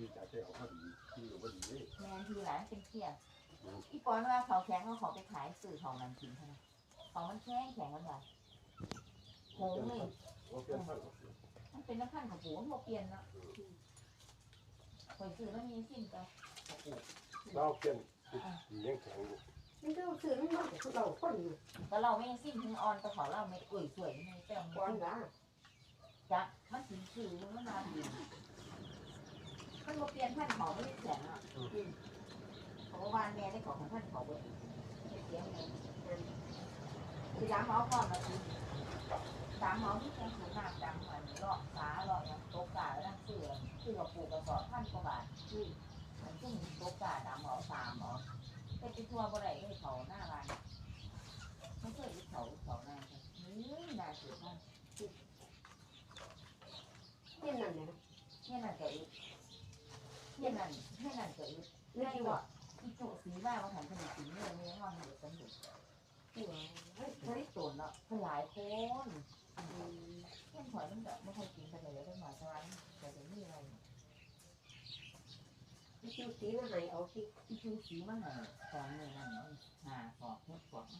ที่จาได้ออกมาดีที่อยู่มาดีเลยแมนทีหลานเป็นเครียดพี่ปอนว่าเขาแข็งเขาขอไปขายสื่อของนันทินใช่ไหมของมันแข็งแข็งกันว่ะโหล่เลยรับมันเป็นน้ำขั้นของปูมันเปลี่ยนเนาะหอยสื่อมันมีสิ้นกับปูเราเปลี่ยนยังแข็งอยู่มันก็สื่อมันมาจากเราคนอยู่ก็เราไม่สิ้นทิ้งออนก็ขอเราไม่เอ่ยสวยไม่แป้งก้อนนะจักมันสื่อมันมาดี มันบ่เปลี่ยนพันธุ์เขาไม่ได้แข็งอะเพราะว่าวานแม่ได้ของพันธุ์เขาเบิดเสียงไงคือย้ำหมอก่อนมาทีสามหมอที่แข็งสูงหนักดังเหมือนเลาะสาเลาะอย่างโตกาแล้วนั่งเสือคือกับปูกระสอบพันกว่าบาทมันซึ่งโอกาสดำหมอสามหมอไปไปทัวร์บ่ได้ให้เขาหน้าร้านไม่เคยไปเขาเขาหน้าเลยนี่น่าเสียมากนี่นั่นเนี่ยเนี่ยนั่นก็อึ ดเนี่ยนั่นเนี่นั่นก็อึดนี่นี่ที่ว่าอีจุสีบ้ามาหันขนมสีเนื้อเนื้อห้องเดือดสนุกที่ว่าเฮ้ยเขาได้ตัวเนาะเขาหลายคนเพื่อนหอยมันแบบไม่ค่อยกินกันเลยแล้วหมาสวรรค์แต่จะมีอะไรที่คิวสีมาให้เอาที่อีจุสีมาหาสองเนื้อนั่นเนาะหาสอบเพื่อบมันจะกิ